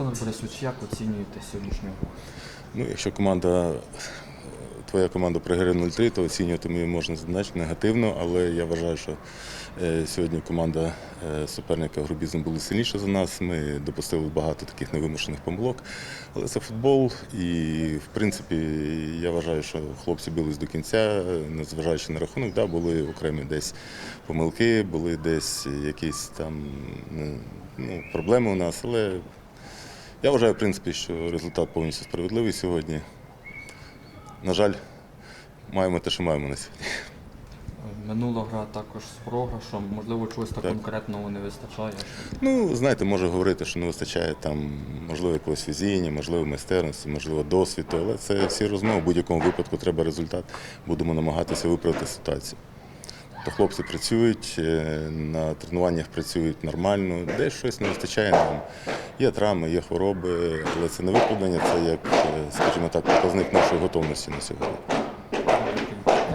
Олександр Борисович, як оцінюєте сьогоднішню гру? Ну, якщо команда, твоя команда програє 0-3, то оцінювати її можна значно негативно, але я вважаю, що е, сьогодні команда е, суперника Грубізм була сильніша за нас. Ми допустили багато таких невимушених помилок. Але це футбол, і в принципі я вважаю, що хлопці бились до кінця, незважаючи на рахунок, да, були окремі десь помилки, були десь якісь там ну, проблеми у нас, але я вважаю, в принципі, що результат повністю справедливий сьогодні. На жаль, маємо те, що маємо на сьогодні. Минула гра також з програшом, можливо, чогось так Так. конкретного не вистачає. Ну, знаєте, може говорити, що не вистачає там, можливо, якогось везіння, можливо, майстерності, можливо, досвіду, але це всі розмови. В будь-якому випадку треба результат. Будемо намагатися виправити ситуацію. То хлопці працюють, е, на тренуваннях працюють нормально, десь щось не вистачає нам. Є травми, є хвороби, але це не виправдання, це як, е, скажімо так, показник нашої готовності на сьогодні.